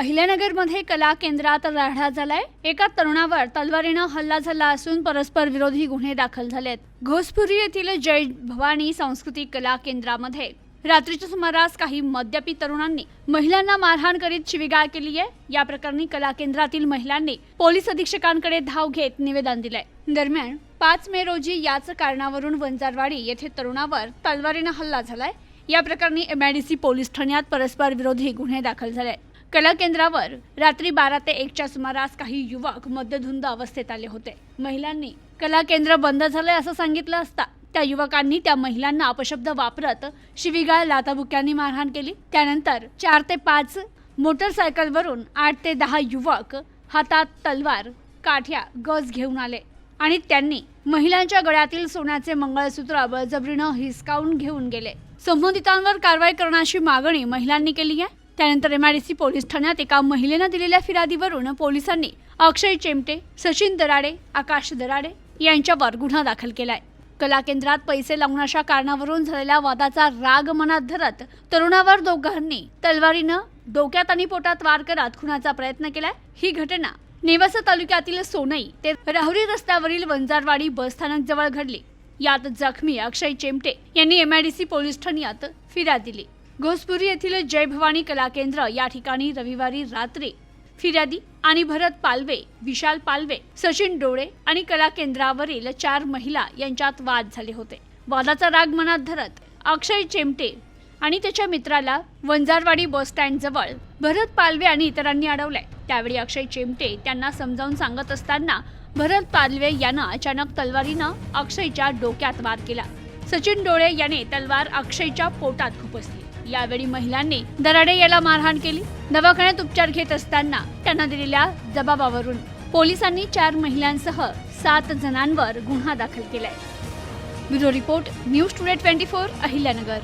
अहिल्यानगरमध्ये कला केंद्रात राढा झालाय. एका तरुणावर तलवारीनं हल्ला झाला असून परस्पर विरोधी गुन्हे दाखल झालेत. घोसपुरी येथील जय भवानी सांस्कृतिक कला केंद्रामध्ये रात्रीच्या सुमारास काही मद्यपी तरुणांनी महिलांना मारहाण करीत शिवीगाळ केली आहे. या प्रकरणी कला केंद्रातील महिलांनी पोलीस अधीक्षकांकडे धाव घेत निवेदन दिलंय. दरम्यान पाच मे रोजी याच कारणावरून वंजारवाडी येथे तरुणावर तलवारीनं हल्ला झालाय. या प्रकरणी एमआयडीसी पोलीस ठाण्यात परस्पर विरोधी गुन्हे दाखल झाले कला केंद्रावर रात्री बारा ते एकच्या सुमारास काही युवक मद्यधुंद अवस्थेत आले होते. महिलांनी कला केंद्र बंद झालंय असं सांगितलं असता त्या युवकांनी त्या महिलांना अपशब्द वापरत शिवीगाळ लाताबुक्यांनी मारहाण केली. त्यानंतर चार ते पाच मोटरसायकलवरून आठ ते दहा युवक हातात तलवार काठ्या गज घेऊन आले आणि त्यांनी महिलांच्या गळ्यातील सोन्याचे मंगळसूत्र बळजबरीनं हिसकावून घेऊन गेले. संबंधितांवर कारवाई करण्याची मागणी महिलांनी केली आहे? त्यानंतर एमआयडीसी पोलीस ठाण्यात एका महिलेनं दिलेल्या फिर्यादीवरून पोलिसांनी अक्षय चेमटे सचिन दराडे आकाश दराडे यांच्यावर गुन्हा दाखल केलाय. कला केंद्रात पैसे लावून अशा कारणावरून झालेल्या वादाचा राग मनात धरत तरुणावर दोघांनी तलवारीनं डोक्यात आणि पोटात वार करत खुनाचा प्रयत्न केलाय. ही घटना नेवासा तालुक्यातील सोनई ते राहुरी रस्त्यावरील वंजारवाडी बसस्थानक जवळ घडली. यात जखमी अक्षय चेमटे यांनी एमआयडीसी पोलीस ठाण्यात फिर्याद दिली. घोसपुरी येथील जय भवानी कला केंद्र या ठिकाणी रविवारी रात्री फिर्यादी आणि भरत पालवे विशाल पालवे सचिन डोळे आणि कला केंद्रावरील चार महिला यांच्यात वाद झाले होते. वादाचा राग मनात धरत अक्षय चेमटे आणि त्याच्या मित्राला वंजारवाडी बस स्टँड जवळ भरत पालवे आणि इतरांनी अडवलंय. त्यावेळी अक्षय चेमटे त्यांना समजावून सांगत असताना भरत पालवे यानं अचानक तलवारीनं अक्षयच्या डोक्यात वार केला. सचिन डोळे याने तलवार अक्षयच्या पोटात खुपसली. यावेळी महिलांनी दराडे याला मारहाण केली. दवाखान्यात उपचार घेत असताना त्यांना दिलेल्या जबाबावरून पोलिसांनी चार महिलांसह सात जणांवर गुन्हा दाखल केलाय. Bureau report news today twenty four Ahilyanagar.